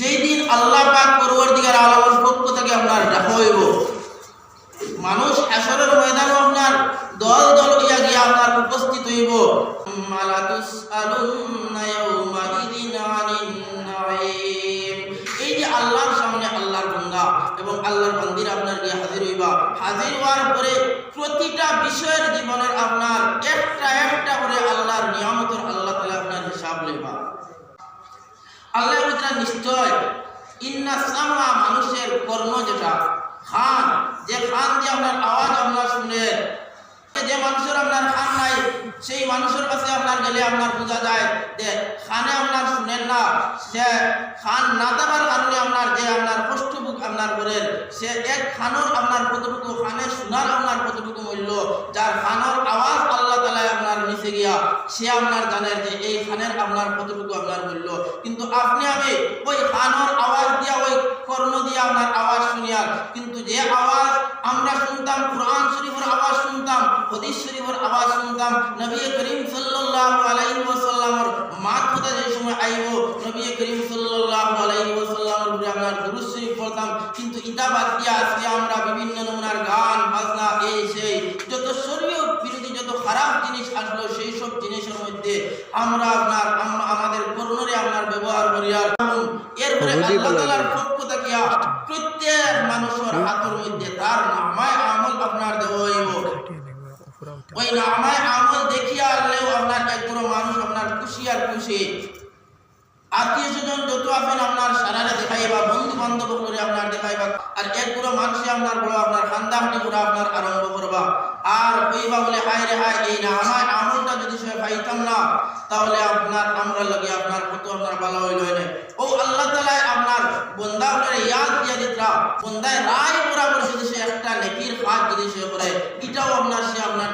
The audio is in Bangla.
যেই দিন আল্লাহ পাক পরবর দিগার আলমের পক্ষ থেকে আপনার ডাকা হইব, মানুষ আসরের ময়দানে আপনার দল দল গিয়া গিয়া আপনার উপস্থিত হইব। মালাতুস ইয়াউমা এই যে আল্লাহর সামনে আল্লাহর বান্দা এবং আল্লাহর বান্দির আপনার গিয়ে হাজির হইবা, হাজির হওয়ার পরে প্রতিটা বিষয়ের জীবনের আপনার একটা একটা করে আল্লাহর নিয়ামতের আল্লাহ তাআলা আপনার হিসাব লইবা। আল্লাহ নিশ্চয় মানুষের কর্ম যেটা, খান। যে খান যে আপনার আওয়াজ আপনার শুনে, যে মানুষের আপনার খান নাই, সেই মানুষের কাছে আপনার গেলে আপনার বোঝা যায় যে খানে আপনার শুনেন না। সে খান না দেওয়ার কারণে আপনার যে আপনার কষ্টভোগ আপনার করেন সে এক খানোর আপনার কতটুকু খানের শোনার আপনার কতটুকু মূল্য, যার খানোর আওয়াজ আল্লাহ তালায় আপনার নিচে গিয়া, সে আপনার জানেন যে এই খানের আপনার কতটুকু আপনার মূল্য। কিন্তু আপনি আমি ওই খানোর আওয়াজ দিয়া আপনার আওয়াজ শুনিয়া কিন্তু যে আওয়াজ আমরা শুনতাম কোরআন শরীফের আওয়াজ শুনতাম হদিস শরীফের আওয়াজ শুনতাম নবী করিম সাল্লাল্লাহু আলাইহি ওয়াসাল্লামের মাত কথা যে সময় আইব নবী করিম সাল্লাল্লাহু আলাইহি ওয়াসাল্লামের উপরে আমরা দুরূদ শরীফ পড়তাম। কিন্তু ইটা বাদ দিয়া আজকে আমরা বিভিন্ন নমুনার গান বাজনা এই সেই যত শরীয় বিরোধী যত খারাপ জিনিস আসলো সেই সব জিনিসের মধ্যে আমরা আপনার আমাদের কর্ণরে আপনার ব্যবহার করি আর এরপরে আল্লাহ তাআলার থেকে প্রত্যেক মানুষের হাতের মধ্যে তার নামায় আমল আপনার হইব। ওই নামায় আমল দেখিয়া আনলেও আপনার একগুলো মানুষ আপনার খুশি আর খুশি। আত্মীয় স্বজন যত আছেন আপনার সারারে দেখাইবা বন্ধু বান্ধব করে আপনার দেখাইবা, আর একগুলো মানুষে আপনার বড় আপনার খান্দাহানি করে আপনার আরম্ভ করবা। আর কইবা বলে, হায় রে হায়, এই না আমার আমলটা যদি সে পাইতাম না, তাহলে আপনার আমরা লাগে আপনার কত আপনার ভালো হইল ও আল্লাহ তাআলা আমার বন্দা হলেন ইয়াদ দিয়া দিতরা বন্দায় রায় পুরা করে একটা নেকির হাত যদি সে করে এটাও আপনার সে আপনার